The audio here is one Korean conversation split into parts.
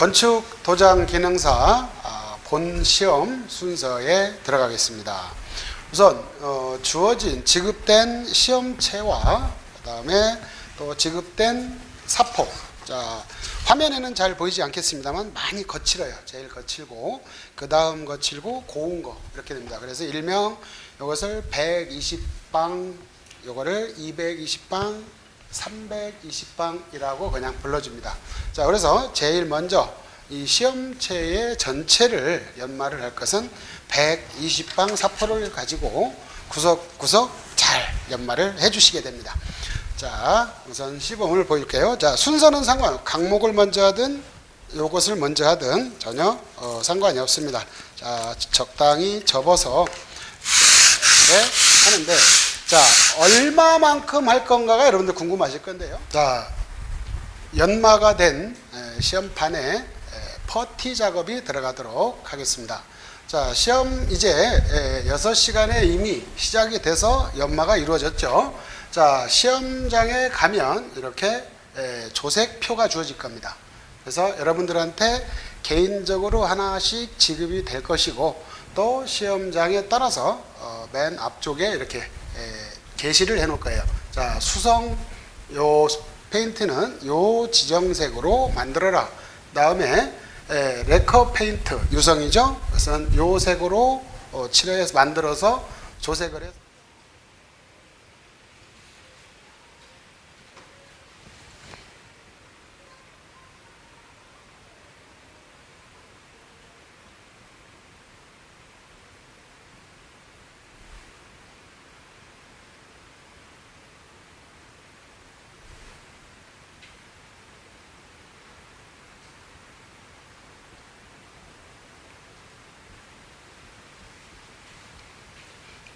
건축 도장 기능사 아, 본 시험 순서에 들어가겠습니다. 우선 어, 주어진 지급된 시험체와 그다음에 또 지급된 사포. 자 화면에는 잘 보이지 않겠습니다만 많이 거칠어요. 제일 거칠고 그 다음 거칠고 고운 거 이렇게 됩니다. 그래서 일명 이것을 120방, 요거를 220방, 320방이라고 그냥 불러줍니다. 자, 그래서 제일 먼저 이 시험체의 전체를 연마를 할 것은 120방 사포를 가지고 구석구석 잘 연마를 해주시게 됩니다. 자, 우선 시범을 보일게요. 자, 순서는 상관, 강목을 먼저 하든 요것을 먼저 하든 전혀 어, 상관이 없습니다. 자, 적당히 접어서 네, 하는데 자 얼마만큼 할 건가가 여러분들 궁금하실 건데요. 자 연마가 된 에, 시험판에 에, 퍼티 작업이 들어가도록 하겠습니다. 자 시험 이제 에, 6시간에 이미 시작이 돼서 연마가 이루어졌죠. 자 시험장에 가면 이렇게 에, 조색표가 주어질 겁니다. 그래서 여러분들한테 개인적으로 하나씩 지급이 될 것이고 또 시험장에 따라서 어, 맨 앞쪽에 이렇게 에, 게시를 해 놓을 거예요. 자, 수성 요 페인트는 요 지정색으로 만들어라. 다음에 에, 레커 페인트 유성이죠. 그래서 요 색으로 어, 칠해서 만들어서 조색을 해서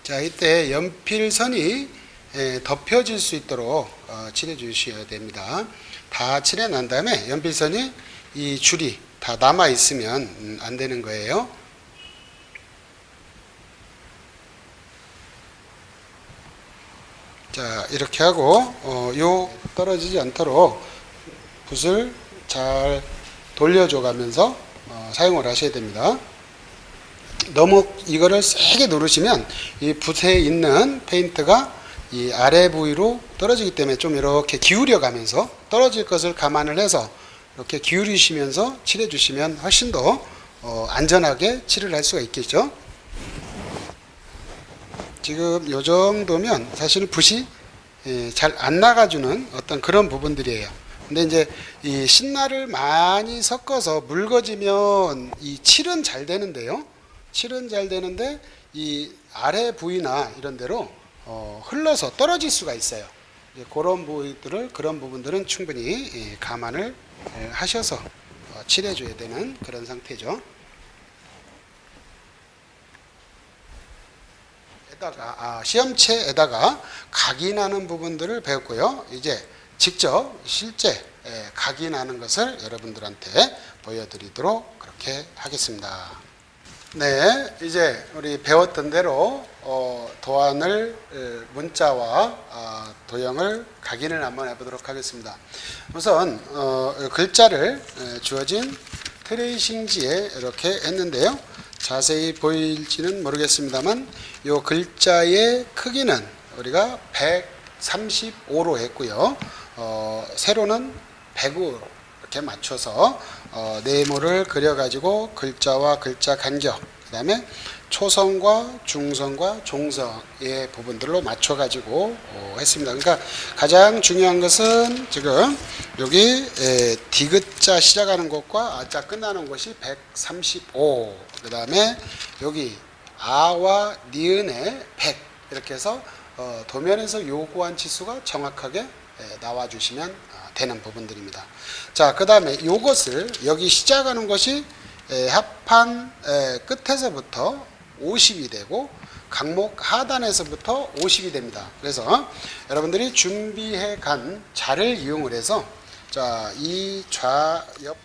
자, 이때 연필선이 에, 덮여질 수 있도록 어, 칠해 주셔야 됩니다. 다 칠해 난 다음에 연필선이 이 줄이 다 남아 있으면 음, 안 되는 거예요. 자, 이렇게 하고 어, 요 떨어지지 않도록 붓을 잘 돌려줘 가면서 어, 사용을 하셔야 됩니다. 너무 이거를 세게 누르시면 이 붓에 있는 페인트가 이 아래 부위로 떨어지기 때문에 좀 이렇게 기울여 가면서 떨어질 것을 감안을 해서 이렇게 기울이시면서 칠해 주시면 훨씬 더 어, 안전하게 칠을 할 수가 있겠죠. 지금 요 정도면 사실 붓이 예, 잘안 나가주는 어떤 그런 부분들이에요. 근데 이제 이 신나를 많이 섞어서 묽어지면 이 칠은 잘 되는데요. 칠은 잘 되는데 이 아래 부위나 이런 데로 어, 흘러서 떨어질 수가 있어요. 그런 부위들을 그런 부분들은 충분히 예, 감안을 예, 하셔서 어, 칠해줘야 되는 그런 상태죠. 에다가 아, 시험체에다가 각인하는 부분들을 배웠고요. 이제 직접 실제 예, 각인하는 것을 여러분들한테 보여드리도록 그렇게 하겠습니다. 네, 이제 우리 배웠던 대로 어, 도안을 에, 문자와 아, 도형을 각인을 한번 해보도록 하겠습니다. 우선 어, 글자를 에, 주어진 트레이싱지에 이렇게 했는데요. 자세히 보일지는 모르겠습니다만 이 글자의 크기는 우리가 135로 했고요. 어, 세로는 100으로 이렇게 맞춰서 어, 네모를 그려가지고 글자와 글자 간격, 그 다음에 초성과 중성과 종성의 부분들로 맞춰가지고 어, 했습니다. 그러니까 가장 중요한 것은 지금 여기 에, 디귿자 시작하는 곳과 아자 끝나는 곳이 135. 그 다음에 여기 아와 니은의 100 이렇게 해서 어, 도면에서 요구한 치수가 정확하게 에, 나와주시면 아, 되는 부분들입니다. 자, 그 다음에 요것을 여기 시작하는 것이 에, 합판 에, 끝에서부터 50이 되고 강목 하단에서부터 50이 됩니다. 그래서 여러분들이 준비해 간 자를 이용을 해서 자, 이 좌 옆